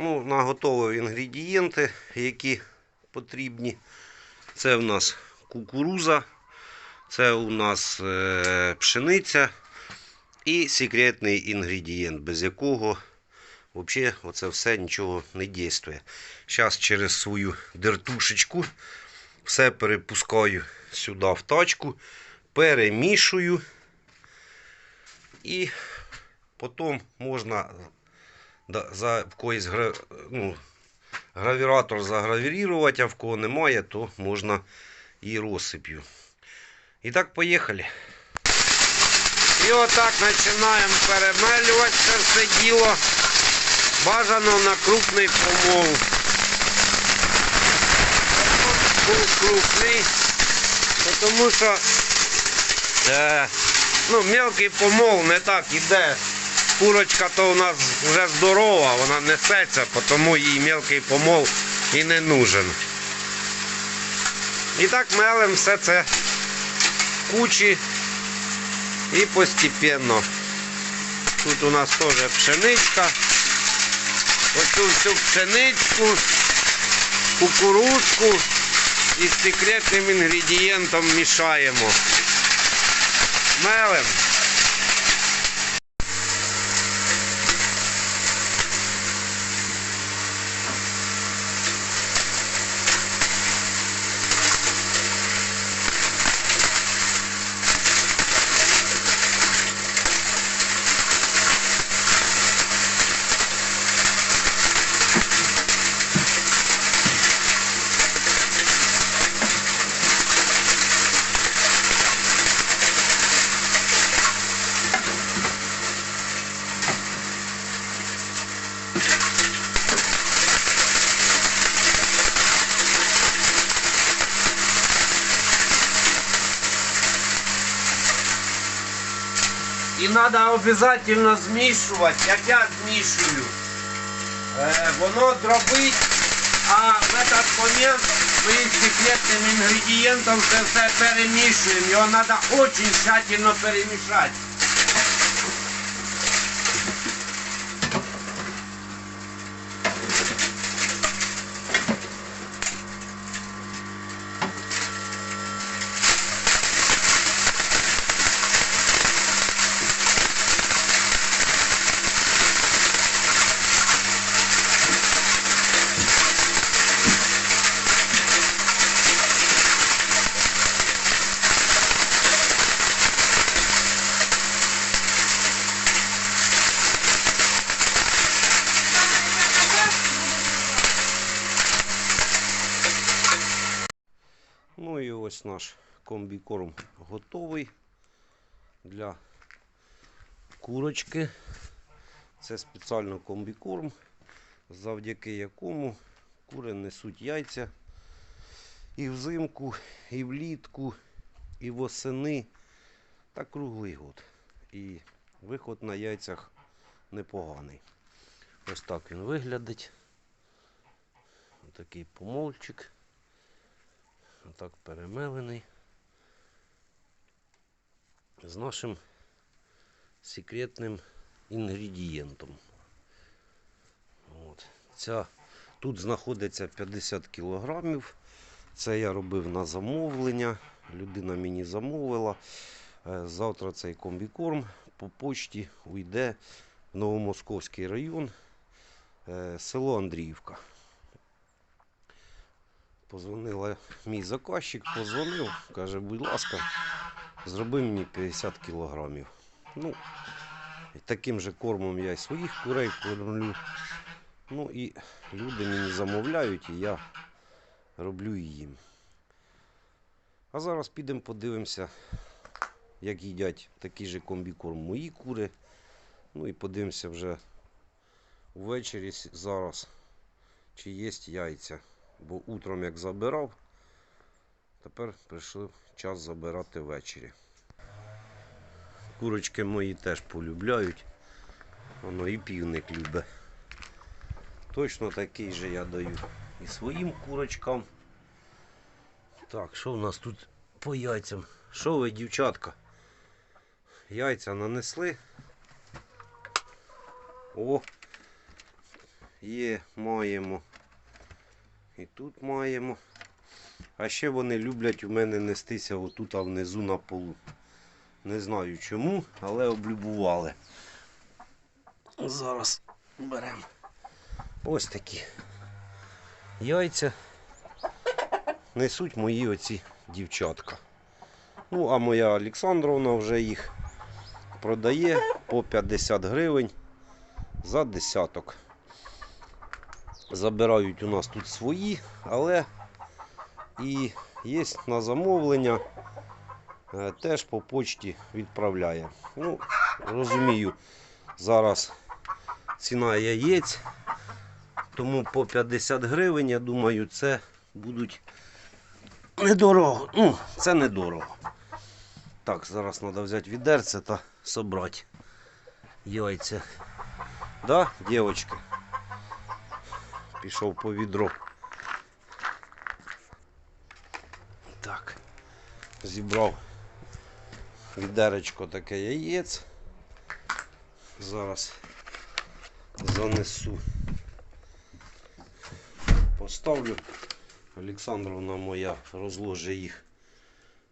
Ну, наготовив інгредієнти, які потрібні. Це в нас кукуруза, це у нас е, пшениця і секретний інгредієнт, без якого взагалі оце все нічого не дійствує. Зараз через свою дертушечку все перепускаю сюди в тачку, перемішую і потім можна за в когось гра, ну, гравіратор загравірувати, а в кого немає, то можна і розсип'ю. І так, поїхали. І отак починаємо перемелювати це все діло. Бажано на крупний помол. Був крупний, тому що е, ну, мелкий помол не так іде. Курочка то у нас вже здорова, вона несеться, тому їй мелкий помол і не нужен. І так мелем все це кучі і постепенно. Тут у нас теж пшеничка. Оцю всю пшеничку, кукурузку із секретним інгредієнтом мішаємо. Мелем. І треба обов'язково змішувати, як я змішую. Е, воно дробить, а в этот момент ми секретним інгредієнтом це все перемішуємо. Його треба дуже тщательно перемішати. Ну і ось наш комбікорм готовий для курочки. Це спеціально комбікорм, завдяки якому кури несуть яйця і взимку, і влітку, і восени та круглий год. І виход на яйцях непоганий. Ось так він виглядить. Такий помолчик. Отак перемелений. З нашим секретним інгредієнтом. От. Ця, тут знаходиться 50 кілограмів. Це я робив на замовлення. Людина мені замовила. Е, Завтра цей комбікорм по почті уйде в Новомосковський район, е, село Андріївка. Позвонила мій заказчик, позвонив, каже, будь ласка, зроби мені 50 кілограмів. Ну, таким же кормом я і своїх курей кормлю. Ну і люди мені замовляють, і я роблю їм. А зараз підемо подивимося, як їдять такий же комбікорм мої кури. Ну і подивимося вже ввечері зараз, чи є яйця. Бо утром як забирав, тепер прийшов час забирати ввечері. Курочки мої теж полюбляють. Воно і півник любить. Точно такий же я даю і своїм курочкам. Так, що в нас тут по яйцям? Що ви, дівчатка? Яйця нанесли. О! є, маємо. І тут маємо. А ще вони люблять у мене нестися отут а внизу на полу. Не знаю чому, але облюбували. Зараз беремо ось такі яйця. Несуть мої оці дівчатка. Ну, а моя Олександровна вже їх продає по 50 гривень за десяток. Забирають у нас тут свої, але і є на замовлення, е, теж по почті відправляє. Ну, розумію, зараз ціна яєць, тому по 50 гривень, я думаю, це будуть недорого. Ну, це недорого. Так, зараз треба взяти відерце та собрати яйця. Да, дівчатки? Пішов по відро. Так. Зібрав відеречко таке яєць. Зараз занесу. Поставлю. Олександровна моя розложить їх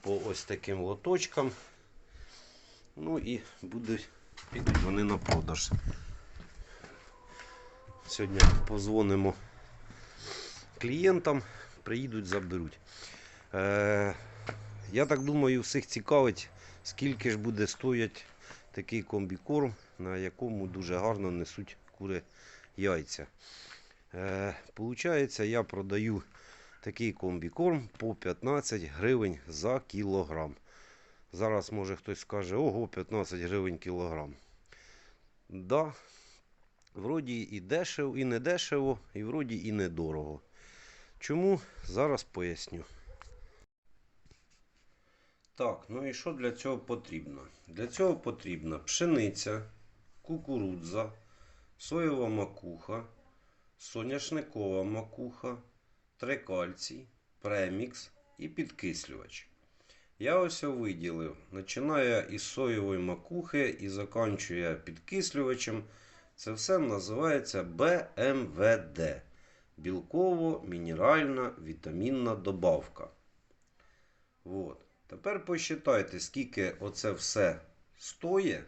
по ось таким лоточкам. Ну і будуть, підуть вони на продаж. Сьогодні позвонимо клієнтам, приїдуть, заберуть. Е, я так думаю, всіх цікавить, скільки ж буде стояти такий комбікорм, на якому дуже гарно несуть кури яйця. Е, получається, я продаю такий комбікорм по 15 гривень за кілограм. Зараз може хтось скаже, ого, 15 гривень кілограм. Да, вроді і дешево, і не дешево, і вроді і недорого. Чому? Зараз поясню. Так, ну і що для цього потрібно? Для цього потрібна пшениця, кукурудза, соєва макуха, соняшникова макуха, трикальцій, премікс і підкислювач. Я ось виділив, починає із соєвої макухи і закінчує підкислювачем. Це все називається БМВД. Білково-мінеральна вітамінна добавка. От. Тепер посчитайте, скільки оце все стоїть.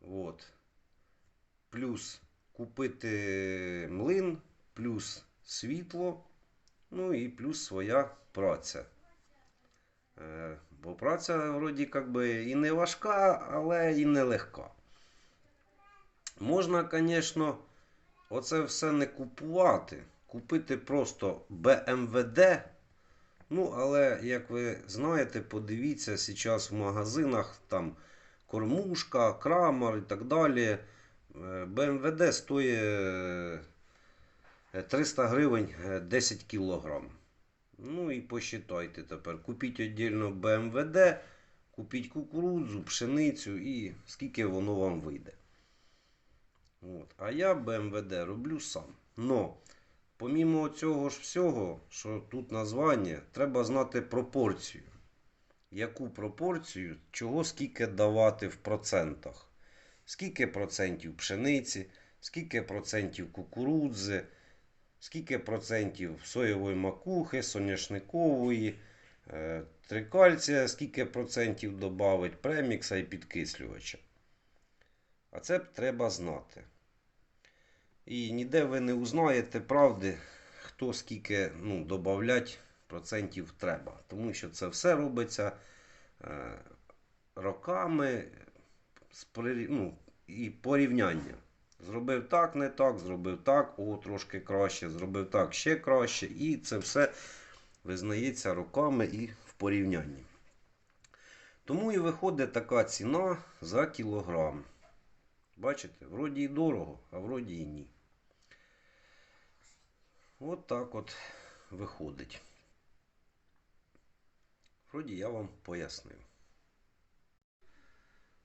От. Плюс купити млин, плюс світло, ну і плюс своя праця. Е, Бо праця вроді як би і не важка, але і не легка. Можна, звісно, оце все не купувати. Купити просто БМВД. Ну, але, як ви знаєте, подивіться, зараз в магазинах там кормушка, крамер і так далі. Е, БМВД стоїть е, 300 гривень е, 10 кілограм. Ну і посчитайте тепер. Купіть віддільно БМВД, купіть кукурудзу, пшеницю і скільки воно вам вийде. От. А я БМВД роблю сам. Но, помімо цього ж всього, що тут названня, треба знати пропорцію. Яку пропорцію, чого скільки давати в процентах. Скільки процентів пшениці, скільки процентів кукурудзи, скільки процентів соєвої макухи, соняшникової, е, трикальція, скільки процентів додавить премікса і підкислювача. А це треба знати. І ніде ви не узнаєте правди, хто скільки ну, додавлять процентів треба. Тому що це все робиться е, роками з ну, і порівняння. Зробив так, не так, зробив так, о, трошки краще, зробив так, ще краще. І це все визнається роками і в порівнянні. Тому і виходить така ціна за кілограм. Бачите, вроді і дорого, а вроді і ні. От так от виходить. Вроді я вам пояснив.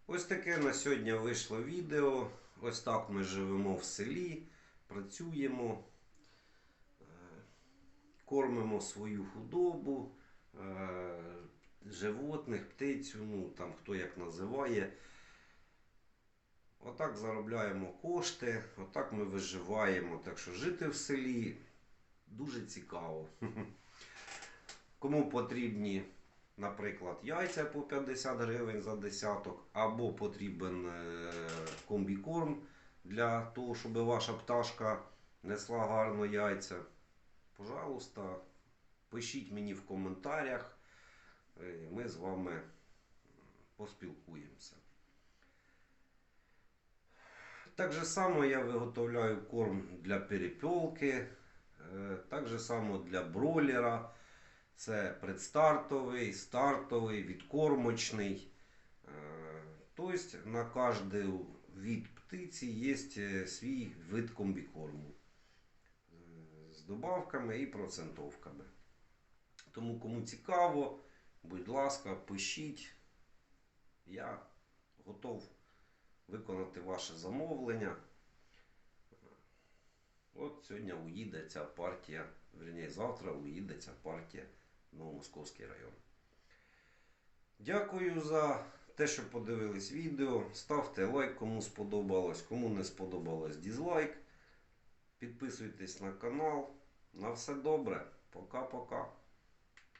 Ось таке на сьогодні вийшло відео. Ось так ми живемо в селі, працюємо, е, кормимо свою худобу, е, животних, птицю, ну там хто як називає. Отак заробляємо кошти, отак ми виживаємо. Так що жити в селі дуже цікаво. Кому потрібні, наприклад, яйця по 50 гривень за десяток, або потрібен е, комбікорм для того, щоб ваша пташка несла гарно яйця. Пожалуйста, пишіть мені в коментарях. Е, Ми з вами поспілкуємося. Так же само я виготовляю корм для перепілки, так же само для бройлера. Це предстартовий, стартовий, відкормочний. Е, Тобто на кожний від птиці є е, свій вид комбікорму е, з добавками і процентовками. Тому кому цікаво, будь ласка, пишіть. Я готов виконати ваше замовлення. Сьогодні уїде ця партія, верні, завтра уїде ця партія в Новомосковський район. Дякую за те, що подивились відео. Ставте лайк, кому сподобалось, кому не сподобалось дізлайк. Підписуйтесь на канал. На все добре. Пока-пока.